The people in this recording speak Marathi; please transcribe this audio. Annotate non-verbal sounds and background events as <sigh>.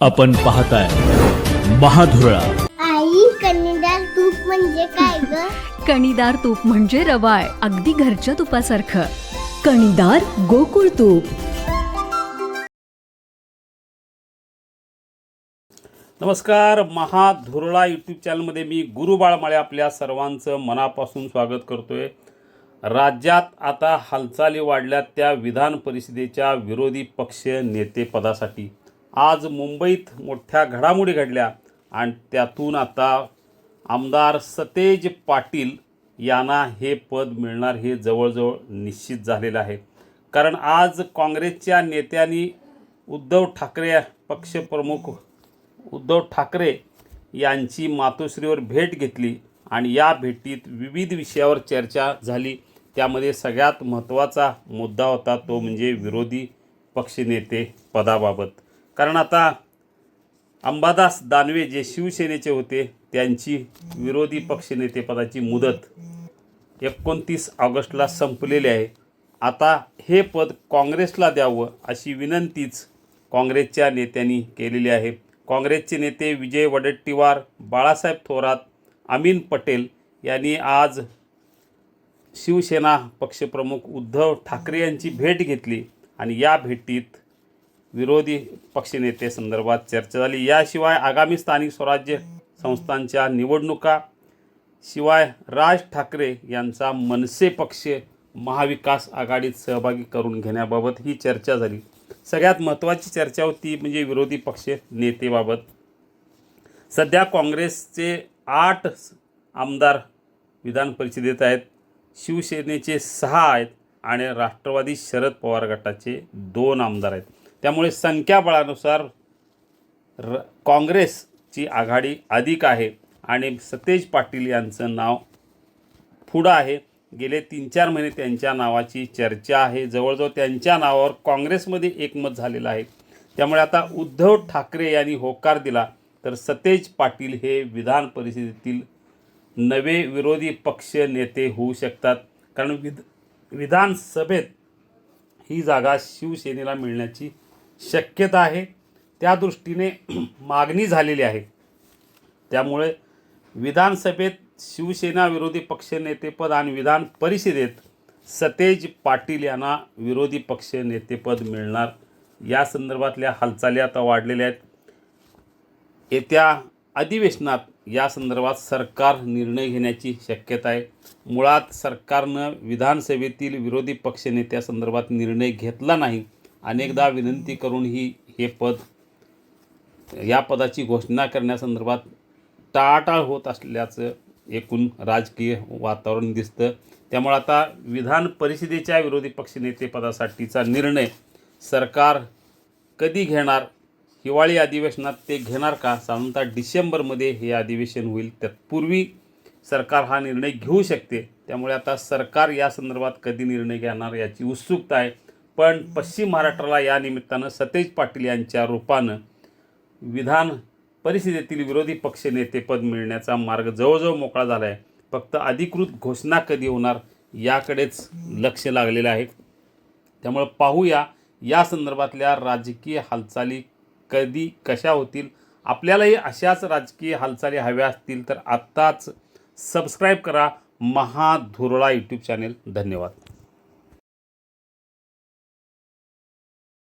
आपण पाहताय महाधुरळा. आई कन्नडार तूप म्हणजे काय ग? कणीदार तूप म्हणजे रवाळ अगदी घरच्या तुपासारखं. कणीदार गोकुळ तूप. नमस्कार महाधुरळा यूट्यूब चॅनलमध्ये मी गुरु बाळमाळे आपल्या सर्वांचं मनापासून स्वागत करतोय. राज्यात आता हालचाली वाढल्या त्या विधान परिषदेच्या विरोधी पक्ष नेतेपदासाठी आज मुंबईत मोठ्या घडामोडी घडल्या आणि त्यातून आता आमदार सतेज पाटील यांना हे पद मिळणार हे जवळजवळ निश्चित झालेलं आहे. कारण आज काँग्रेसच्या नेत्यांनी उद्धव ठाकरे पक्षप्रमुख उद्धव ठाकरे यांची मातोश्रीवर भेट घेतली आणि या भेटीत विविध विषयावर चर्चा झाली. त्यामध्ये सगळ्यात महत्त्वाचा मुद्दा होता तो म्हणजे विरोधी पक्षनेते पदाबाबत. कारण आता अंबादास दानवे जे शिवसेनेचे होते त्यांची विरोधी पक्षनेतेपदाची मुदत एकोणतीस ऑगस्टला संपलेली आहे. आता हे पद काँग्रेसला द्यावं अशी विनंतीच काँग्रेसच्या नेत्यांनी केलेली आहे. काँग्रेसचे नेते विजय वडेट्टीवार बाळासाहेब थोरात अमीन पटेल यांनी आज शिवसेना पक्षप्रमुख उद्धव ठाकरे यांची भेट घेतली आणि या भेटीत विरोधी पक्षनेते संदर्भात चर्चा झाली. याशिवाय आगामी स्थानिक स्वराज्य संस्थांच्या निवडणुका शिवाय राज ठाकरे यांचा मनसे पक्ष महाविकास आघाडीत सहभागी करून घेण्याबाबत ही चर्चा झाली. सगळ्यात महत्त्वाची चर्चा होती म्हणजे विरोधी पक्ष नेतेबाबत. सध्या काँग्रेसचे आठ आमदार विधान परिषदेत आहेत शिवसेनेचे सहा आहेत आणि राष्ट्रवादी शरद पवार गटाचे दोन आमदार आहेत. त्यामुळे संख्याबळानुसार र काँग्रेसची आघाडी अधिक आहे आणि सतेज पाटील यांचं नाव पुढं आहे. गेले तीन चार महिने त्यांच्या नावाची चर्चा आहे. जवळजवळ त्यांच्या नावावर काँग्रेसमध्ये एकमत झालेलं आहे. त्यामुळे आता उद्धव ठाकरे यांनी होकार दिला तर सतेज पाटील हे विधान परिषदेतील नवे विरोधी पक्ष नेते होऊ शकतात. कारण विध विधानसभेत ही जागा शिवसेनेला मिळण्याची शक्यता आहे. त्या दृष्टीने <clears throat> मागणी झालेली आहे. त्यामुळे विधानसभेत शिवसेना विरोधी पक्षनेतेपद आणि विधान परिषदेत सतेज पाटील यांना विरोधी पक्ष नेतेपद मिळणार. या संदर्भातल्या हालचाली आता वाढलेल्या आहेत. येत्या अधिवेशनात या संदर्भात सरकार निर्णय घेण्याची शक्यता आहे. मुळात सरकारनं विधानसभेतील विरोधी पक्षनेत्यासंदर्भात निर्णय घेतला नाही. अनेकदा विनंती करूनही हे पद या पदाची घोषणा करण्यासंदर्भात टाळाटाळ होत असल्याचं एकूण राजकीय वातावरण दिसतं. त्यामुळे आता विधान परिषदेच्या विरोधी पक्षनेतेपदासाठीचा निर्णय सरकार कधी घेणार? हिवाळी अधिवेशनात ते घेणार का? साधारणतः डिसेंबरमध्ये हे अधिवेशन होईल. तत्पूर्वी सरकार हा निर्णय घेऊ शकते. त्यामुळे आता सरकार या संदर्भात कधी निर्णय घेणार याची उत्सुकता आहे. पण पश्चिम महाराष्ट्राला या निमित्तानं सतेज पाटील यांच्या रूपानं विधान परिषदेतील विरोधी पक्षनेतेपद मिळण्याचा मार्ग जवळजवळ मोकळा झाला आहे फक्त अधिकृत घोषणा कधी होणार याकडेच लक्ष लागलेलं आहे. त्यामुळं पाहूया या संदर्भातल्या राजकीय हालचाली कधी कशा होतील? आपल्यालाही अशाच राजकीय हालचाली हव्या असतील तर आत्ताच सबस्क्राईब करा. महाधुरळा यूट्यूब चॅनेल धन्यवाद.